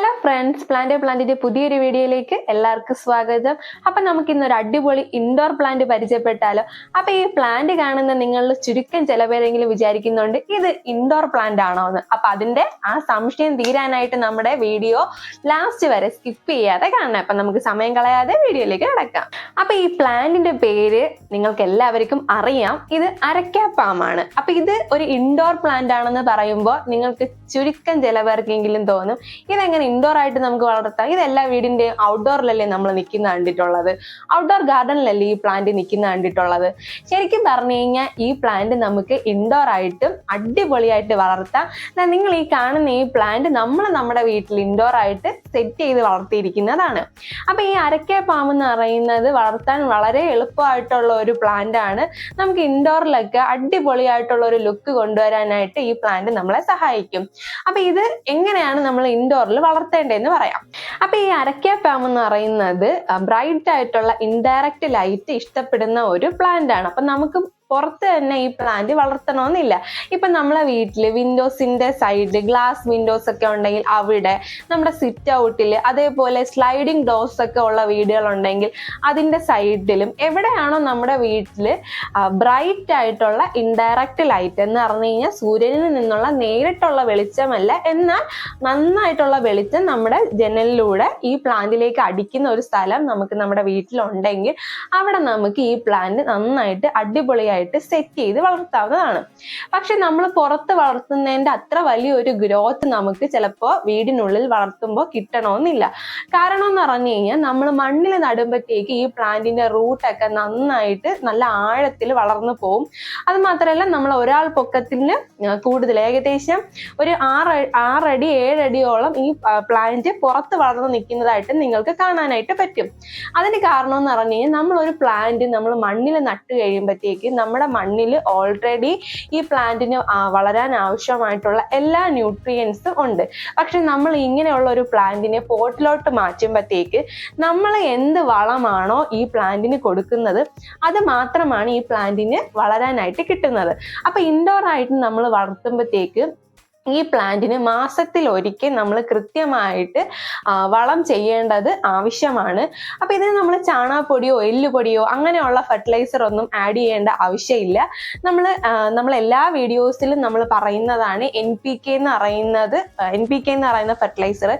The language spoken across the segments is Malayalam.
ഹലോ ഫ്രണ്ട്സ് പ്ലാന്റ് പ്ലാന്റിന്റെ പുതിയൊരു വീഡിയോയിലേക്ക് എല്ലാവർക്കും സ്വാഗതം. അപ്പൊ നമുക്ക് ഇന്നൊരു അടിപൊളി ഇൻഡോർ പ്ലാന്റ് പരിചയപ്പെട്ടാലോ? അപ്പൊ ഈ പ്ലാന്റ് കാണുന്ന നിങ്ങളിൽ ചുരുക്കം ചില പേരെങ്കിലും വിചാരിക്കുന്നുണ്ട് ഇത് ഇൻഡോർ പ്ലാന്റ് ആണോ എന്ന് അപ്പൊ അതിന്റെ ആ സംശയം തീരാനായിട്ട് നമ്മുടെ വീഡിയോ ലാസ്റ്റ് വരെ സ്കിപ്പ് ചെയ്യാതെ കാണണം. അപ്പൊ നമുക്ക് സമയം കളയാതെ വീഡിയോയിലേക്ക് കിടക്കാം. അപ്പൊ ഈ പ്ലാന്റിന്റെ പേര് നിങ്ങൾക്ക് എല്ലാവർക്കും അറിയാം ഇത് അരക്കാപ്പാമാണ് അപ്പൊ ഇത് ഒരു ഇൻഡോർ പ്ലാന്റ് ആണെന്ന് പറയുമ്പോൾ നിങ്ങൾക്ക് ചുരുക്കം ചില പേർക്കെങ്കിലും തോന്നും ഇതെങ്ങനെ ഇൻഡോർ ആയിട്ട് നമുക്ക് വളർത്താം. ഇതെല്ലാം വീടിന്റെ ഔട്ട്ഡോറിലല്ലേ നമ്മൾ നിൽക്കുന്ന കണ്ടിട്ടുള്ളത്. ഔട്ട്ഡോർ ഗാർഡനിലല്ലേ ഈ പ്ലാന്റ് നിൽക്കുന്ന കണ്ടിട്ടുള്ളത്. ശരിക്കും പറഞ്ഞു കഴിഞ്ഞാൽ ഈ പ്ലാന്റ് നമുക്ക് ഇൻഡോർ ആയിട്ടും അടിപൊളിയായിട്ട് വളർത്താം. നിങ്ങൾ ഈ കാണുന്ന ഈ പ്ലാന്റ് നമ്മൾ നമ്മുടെ വീട്ടിൽ ഇൻഡോർ ആയിട്ട് സെറ്റ് ചെയ്ത് വളർത്തിയിരിക്കുന്നതാണ്. അപ്പൊ ഈ അരക്കാപ്പാമ്പ് എന്ന് പറയുന്നത് വളർത്താൻ വളരെ എളുപ്പമായിട്ടുള്ള ഒരു പ്ലാന്റ് ആണ്. നമുക്ക് ഇൻഡോറിലൊക്കെ അടിപൊളിയായിട്ടുള്ള ഒരു ലുക്ക് കൊണ്ടുവരാനായിട്ട് ഈ പ്ലാന്റ് നമ്മളെ സഹായിക്കും. അപ്പൊ ഇത് എങ്ങനെയാണ് നമ്മൾ ഇൻഡോറിൽ വളർത്തേണ്ടതെന്ന് പറയാം. അപ്പൊ ഈ അരക്കാപ്പാമ്പ് എന്ന് പറയുന്നത് ബ്രൈറ്റ് ആയിട്ടുള്ള ഇൻഡയറക്റ്റ് ലൈറ്റ് ഇഷ്ടപ്പെടുന്ന ഒരു പ്ലാന്റ് ആണ്. അപ്പൊ നമുക്ക് പുറത്ത് തന്നെ ഈ പ്ലാന്റ് വളർത്തണമെന്നില്ല. ഇപ്പൊ നമ്മളെ വീട്ടിൽ വിൻഡോസിന്റെ സൈഡിൽ ഗ്ലാസ് വിൻഡോസ് ഒക്കെ ഉണ്ടെങ്കിൽ അവിടെ നമ്മുടെ സിറ്റ് ഔട്ടിൽ അതേപോലെ സ്ലൈഡിങ് ഡോസ് ഒക്കെ ഉള്ള വീടുകൾ ഉണ്ടെങ്കിൽ അതിന്റെ സൈഡിലും എവിടെയാണോ നമ്മുടെ വീട്ടിൽ ബ്രൈറ്റ് ആയിട്ടുള്ള ഇൻഡയറക്റ്റ് ലൈറ്റ് എന്ന് പറഞ്ഞു കഴിഞ്ഞാൽ സൂര്യനിൽ നിന്നുള്ള നേരിട്ടുള്ള വെളിച്ചമല്ല. എന്നാൽ നന്നായിട്ടുള്ള വെളിച്ചം നമ്മുടെ ജനലിലൂടെ ഈ പ്ലാന്റിലേക്ക് അടിക്കുന്ന ഒരു സ്ഥലം നമുക്ക് നമ്മുടെ വീട്ടിലുണ്ടെങ്കിൽ അവിടെ നമുക്ക് ഈ പ്ലാന്റ് നന്നായിട്ട് അടിപൊളിയായിട്ട് സെറ്റ് ചെയ്ത് വളർത്താവുന്നതാണ്. പക്ഷെ നമ്മൾ പുറത്ത് വളർത്തുന്നതിന്റെ അത്ര വലിയൊരു ഗ്രോത്ത് നമുക്ക് ചിലപ്പോൾ വീടിനുള്ളിൽ വളർത്തുമ്പോൾ കിട്ടണമെന്നില്ല കാരണം എന്ന് പറഞ്ഞു കഴിഞ്ഞാൽ നമ്മൾ മണ്ണിൽ നടുമ്പോഴത്തേക്ക് ഈ പ്ലാന്റിന്റെ റൂട്ടൊക്കെ നന്നായിട്ട് നല്ല ആഴത്തിൽ വളർന്നു പോകും അത് മാത്രമല്ല നമ്മൾ ഒരാൾ പൊക്കത്തിന് കൂടുതൽ ഏകദേശം ഒരു ആറ് ആറടി ഏഴടിയോളം ഈ പ്ലാന്റ് പുറത്ത് വളർന്ന് നിൽക്കുന്നതായിട്ട് നിങ്ങൾക്ക് കാണാനായിട്ട് പറ്റും. അതിന് കാരണം എന്ന് പറഞ്ഞു കഴിഞ്ഞാൽ നമ്മൾ ഒരു പ്ലാന്റ് നമ്മൾ മണ്ണിൽ നട്ട് കഴിയുമ്പോഴത്തേക്ക് നമ്മുടെ മണ്ണിൽ ഓൾറെഡി ഈ പ്ലാന്റിന് വളരാൻ ആവശ്യമായിട്ടുള്ള എല്ലാ ന്യൂട്രിയൻസും ഉണ്ട്. പക്ഷെ നമ്മൾ ഇങ്ങനെയുള്ള ഒരു പ്ലാന്റിനെ പോട്ടിലോട്ട് മാറ്റുമ്പോഴത്തേക്ക് നമ്മൾ എന്ത് വളമാണോ ഈ പ്ലാന്റിന് കൊടുക്കുന്നത് അത് മാത്രമാണ് ഈ പ്ലാന്റിന് വളരാനായിട്ട് കിട്ടുന്നത്. അപ്പൊ ഇൻഡോർ ആയിട്ട് നമ്മൾ വളർത്തുമ്പോഴത്തേക്ക് ഈ പ്ലാന്റിന് മാസത്തിൽ ഒരിക്കൽ നമ്മൾ കൃത്യമായിട്ട് വളം ചെയ്യേണ്ടത് ആവശ്യമാണ്. അപ്പൊ ഇതിന് നമ്മൾ ചാണകപ്പൊടിയോ എല്ലുപൊടിയോ അങ്ങനെയുള്ള ഫെർട്ടിലൈസർ ഒന്നും ആഡ് ചെയ്യേണ്ട ആവശ്യമില്ല. നമ്മൾ നമ്മൾ എല്ലാ വീഡിയോസിലും നമ്മൾ പറയുന്നതാണ് എൻ പി കെ എന്ന് പറയുന്നത് എൻ പി കെ എന്ന് പറയുന്ന ഫെർട്ടിലൈസർ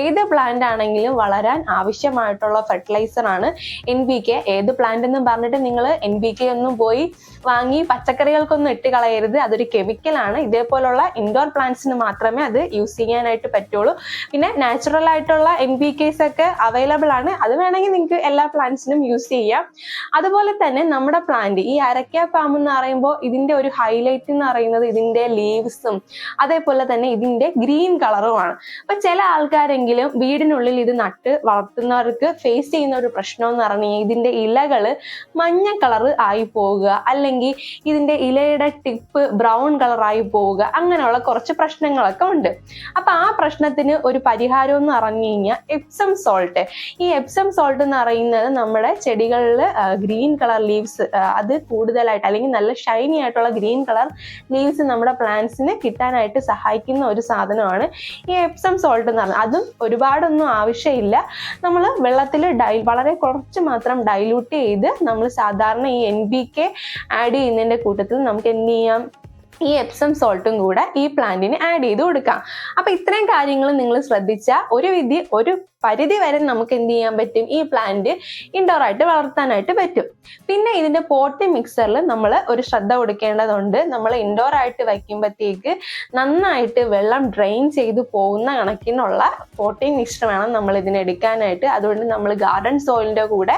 ഏത് പ്ലാന്റ് ആണെങ്കിലും വളരാൻ ആവശ്യമായിട്ടുള്ള ഫെർട്ടിലൈസർ ആണ് എൻ പി കെ ഏത് പ്ലാന്റ് എന്നും പറഞ്ഞിട്ട് നിങ്ങൾ എൻ പി കെ ഒന്നും പോയി വാങ്ങി പച്ചക്കറികൾക്കൊന്നും ഇട്ട് കളയരുത്. അതൊരു കെമിക്കലാണ് ഇതേപോലുള്ള ഇൻഡോർ പ്ലാന്റ്സിന് മാത്രമേ അത് യൂസ് ചെയ്യാനായിട്ട് പറ്റുള്ളൂ. പിന്നെ നാച്ചുറൽ ആയിട്ടുള്ള എം ബി കെസ് ഒക്കെ അവൈലബിൾ ആണ്. അത് വേണമെങ്കിൽ നിങ്ങൾക്ക് എല്ലാ പ്ലാന്റ്സിനും യൂസ് ചെയ്യാം. അതുപോലെ തന്നെ നമ്മുടെ പ്ലാന്റ് ഈ അരക്ക പാമ്പ് എന്ന് പറയുമ്പോൾ ഇതിന്റെ ഒരു ഹൈലൈറ്റ് എന്ന് പറയുന്നത് ഇതിന്റെ ലീവ്സും അതേപോലെ തന്നെ ഇതിന്റെ ഗ്രീൻ കളറുമാണ് അപ്പൊ ചില ആൾക്കാരെങ്കിലും വീടിനുള്ളിൽ ഇത് നട്ട് വളർത്തുന്നവർക്ക് ഫേസ് ചെയ്യുന്ന ഒരു പ്രശ്നം എന്ന് പറഞ്ഞു ഇതിന്റെ ഇലകൾ മഞ്ഞ കളർ ആയി പോവുക അല്ലെങ്കിൽ ഇതിന്റെ ഇലയുടെ ടിപ്പ് ബ്രൗൺ കളർ ആയി പോവുക അങ്ങനെയുള്ള കുറച്ച് പ്രശ്നങ്ങളൊക്കെ ഉണ്ട്. അപ്പൊ ആ പ്രശ്നത്തിന് ഒരു പരിഹാരം എന്ന് പറഞ്ഞു കഴിഞ്ഞാൽ എപ്സം സോൾട്ട് ഈ എപ്സം സോൾട്ട് എന്ന് പറയുന്നത് നമ്മുടെ ചെടികളിൽ ഗ്രീൻ കളർ ലീവ്സ് അത് കൂടുതലായിട്ട് അല്ലെങ്കിൽ നല്ല ഷൈനി ആയിട്ടുള്ള ഗ്രീൻ കളർ ലീവ്സ് നമ്മുടെ പ്ലാന്റ്സിന് കിട്ടാനായിട്ട് സഹായിക്കുന്ന ഒരു സാധനമാണ് ഈ എപ്സം സോൾട്ട് എന്ന് പറഞ്ഞാൽ അതും ഒരുപാടൊന്നും ആവശ്യമില്ല. നമ്മൾ വെള്ളത്തിൽ ഡൈ വളരെ കുറച്ച് മാത്രം ഡൈലൂട്ട് ചെയ്ത് നമ്മൾ സാധാരണ ഈ എൻ ബി കെ ആഡ് ചെയ്യുന്നതിന്റെ കൂട്ടത്തിൽ നമുക്ക് എന്ത് ചെയ്യാം? ഈ എപ്സം സോൾട്ടും കൂടെ ഈ പ്ലാന്റിന് ആഡ് ചെയ്ത് കൊടുക്കാം. അപ്പൊ ഇത്രയും കാര്യങ്ങൾ നിങ്ങൾ ശ്രദ്ധിച്ചാൽ ഒരു വിധി ഒരു പരിധി വരെ നമുക്ക് എന്ത് ചെയ്യാൻ പറ്റും? ഈ പ്ലാന്റ് ഇൻഡോർ ആയിട്ട് വളർത്താനായിട്ട് പറ്റും. പിന്നെ ഇതിന്റെ പോട്ടി മിക്സറിൽ നമ്മൾ ഒരു ശ്രദ്ധ കൊടുക്കേണ്ടതുണ്ട്. നമ്മൾ ഇൻഡോർ ആയിട്ട് വയ്ക്കുമ്പോഴത്തേക്ക് നന്നായിട്ട് വെള്ളം ഡ്രെയിൻ ചെയ്തു പോകുന്ന കണക്കിനുള്ള പോട്ടി മിക്സർ വേണം നമ്മൾ ഇതിന് എടുക്കാനായിട്ട്. അതുകൊണ്ട് നമ്മൾ ഗാർഡൻ സോയിലിന്റെ കൂടെ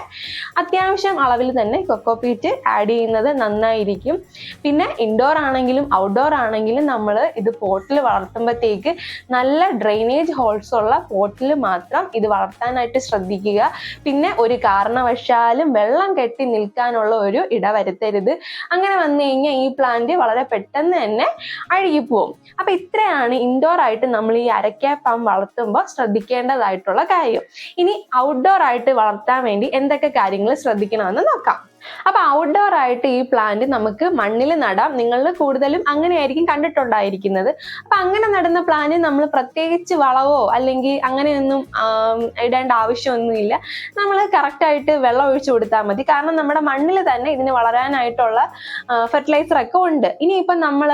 അത്യാവശ്യം അളവിൽ തന്നെ കൊക്കോപീറ്റ് ആഡ് ചെയ്യുന്നത് നന്നായിരിക്കും. പിന്നെ ഇൻഡോർ ആണെങ്കിലും ഔട്ട്ഡോർ ആണെങ്കിലും നമ്മൾ ഇത് പോട്ടിൽ വളർത്തുമ്പോഴത്തേക്ക് നല്ല ഡ്രെയിനേജ് ഹോൾസ് ഉള്ള പോട്ടിൽ മാത്രം ഇത് വളർത്താനായിട്ട് ശ്രദ്ധിക്കുക. പിന്നെ ഒരു കാരണവശാലും വെള്ളം കെട്ടി നിൽക്കാനുള്ള ഒരു ഇട വരുത്തരുത് അങ്ങനെ വന്നു കഴിഞ്ഞാൽ ഈ പ്ലാന്റ് വളരെ പെട്ടെന്ന് തന്നെ അഴുകിപ്പോവും. അപ്പൊ ഇത്രയാണ് ഇൻഡോർ ആയിട്ട് നമ്മൾ ഈ അരക്കാപ്പം വളർത്തുമ്പോൾ ശ്രദ്ധിക്കേണ്ടതായിട്ടുള്ള കാര്യം. ഇനി ഔട്ട്ഡോർ ആയിട്ട് വളർത്താൻ വേണ്ടി എന്തൊക്കെ കാര്യങ്ങൾ ശ്രദ്ധിക്കണമെന്ന് നോക്കാം. അപ്പൊ ഔട്ട്ഡോർ ആയിട്ട് ഈ പ്ലാന്റ് നമുക്ക് മണ്ണിൽ നടാം. നിങ്ങൾ കൂടുതലും അങ്ങനെയായിരിക്കും കണ്ടിട്ടുണ്ടായിരിക്കുന്നത്. അപ്പൊ അങ്ങനെ നടുന്ന പ്ലാന്റ് നമ്മൾ പ്രത്യേകിച്ച് വളവോ അല്ലെങ്കിൽ അങ്ങനെയൊന്നും ഇടേണ്ട ആവശ്യമൊന്നുമില്ല. നമ്മൾ ആയിട്ട് വെള്ളം ഒഴിച്ചു കൊടുത്താൽ മതി. കാരണം നമ്മുടെ മണ്ണിൽ തന്നെ ഇതിന് വളരാനായിട്ടുള്ള ഫെർട്ടിലൈസർ ഒക്കെ ഉണ്ട്. ഇനിയിപ്പം നമ്മൾ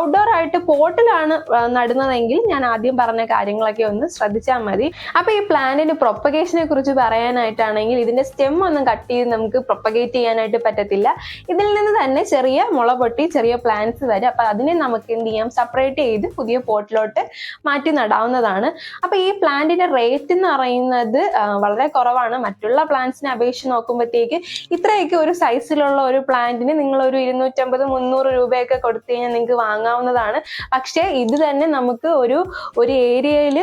ഔട്ട്ഡോർ ആയിട്ട് പോട്ടിലാണ് നടുന്നതെങ്കിൽ ഞാൻ ആദ്യം പറഞ്ഞ കാര്യങ്ങളൊക്കെ ഒന്ന് ശ്രദ്ധിച്ചാൽ മതി. അപ്പൊ ഈ പ്ലാന്റിന് പ്രൊപ്പഗേഷനെ കുറിച്ച് പറയാനായിട്ടാണെങ്കിൽ ഇതിന്റെ സ്റ്റെം ഒന്നും കട്ട് ചെയ്ത് നമുക്ക് പ്രൊപ്പഗേറ്റ് ചെയ്യാനായിട്ട് പറ്റത്തില്ല. ഇതിൽ നിന്ന് തന്നെ ചെറിയ മുള പൊട്ടി ചെറിയ പ്ലാന്റ്സ് വരെ അപ്പൊ അതിനെ നമുക്ക് എന്ത് ചെയ്യാം? സെപ്പറേറ്റ് ചെയ്ത് പുതിയ പോട്ടിലോട്ട് മാറ്റി നടാവുന്നതാണ്. അപ്പൊ ഈ പ്ലാന്റിന്റെ റേറ്റ് എന്ന് പറയുന്നത് വളരെ കുറവാണ്. മറ്റുള്ള പ്ലാന്റ്സിനെ അപേക്ഷിച്ച് നോക്കുമ്പോഴത്തേക്ക് ഇത്രയൊക്കെ ഒരു സൈസിലുള്ള ഒരു പ്ലാന്റിന് നിങ്ങൾ ഒരു ഇരുന്നൂറ്റമ്പത് മുന്നൂറ് രൂപയൊക്കെ കൊടുത്തു കഴിഞ്ഞാൽ നിങ്ങൾക്ക് വാങ്ങാവുന്നതാണ്. പക്ഷേ ഇത് തന്നെ നമുക്ക് ഒരു ഒരു ഏരിയയിൽ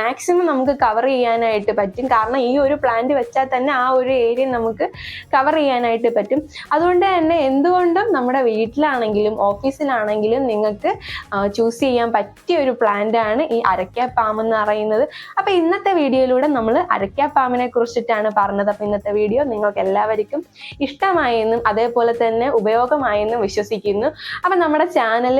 മാക്സിമം നമുക്ക് കവർ ചെയ്യാനായിട്ട് പറ്റും. കാരണം ഈ ഒരു പ്ലാന്റ് വെച്ചാൽ തന്നെ ആ ഒരു ഏരിയ നമുക്ക് കവർ ചെയ്യാനായിട്ട് പറ്റും. അതുകൊണ്ട് തന്നെ എന്തുകൊണ്ടും നമ്മുടെ വീട്ടിലാണെങ്കിലും ഓഫീസിലാണെങ്കിലും നിങ്ങൾക്ക് ചൂസ് ചെയ്യാൻ പറ്റിയ ഒരു പ്ലാന്റ് ആണ് ഈ അരക്കാപ്പാം എന്ന് പറയുന്നത്. അപ്പൊ ഇന്നത്തെ വീഡിയോയിലൂടെ നമ്മൾ അരക്കാപ്പാമിനെ കുറിച്ചിട്ടാണ് പറഞ്ഞത്. അപ്പൊ ഇന്നത്തെ വീഡിയോ നിങ്ങൾക്ക് എല്ലാവർക്കും ഇഷ്ടമായെന്നും അതേപോലെ തന്നെ ഉപയോഗമായെന്നും വിശ്വസിക്കുന്നു. അപ്പൊ നമ്മുടെ ചാനൽ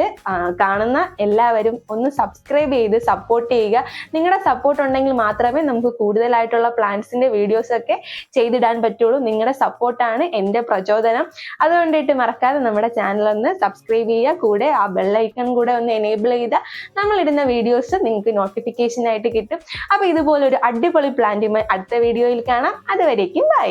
കാണുന്ന എല്ലാവരും ഒന്ന് സബ്സ്ക്രൈബ് ചെയ്ത് സപ്പോർട്ട് ചെയ്യുക. നിങ്ങളുടെ സപ്പോർട്ട് ഉണ്ടെങ്കിൽ മാത്രമേ നമുക്ക് കൂടുതലായിട്ടുള്ള പ്ലാന്റ്സിന്റെ വീഡിയോസ് ഒക്കെ ചെയ്തിടാൻ പറ്റുള്ളൂ. നിങ്ങളുടെ സപ്പോർട്ടാണ് എന്റെ പ്രചോദനം. അതുകൊണ്ടിട്ട് മറക്കാതെ നമ്മുടെ ചാനൽ ഒന്ന് സബ്സ്ക്രൈബ് ചെയ്യുക. കൂടെ ആ ബെല്ലൈക്കൺ കൂടെ ഒന്ന് എനേബിൾ ചെയ്താൽ നമ്മളിടുന്ന വീഡിയോസ് നിങ്ങൾക്ക് നോട്ടിഫിക്കേഷൻ ആയിട്ട് കിട്ടും. അപ്പോൾ ഇതുപോലൊരു അടിപൊളി പ്ലാന്റുമായി അടുത്ത വീഡിയോയിൽ കാണാം. അതുവരേക്കും ബൈ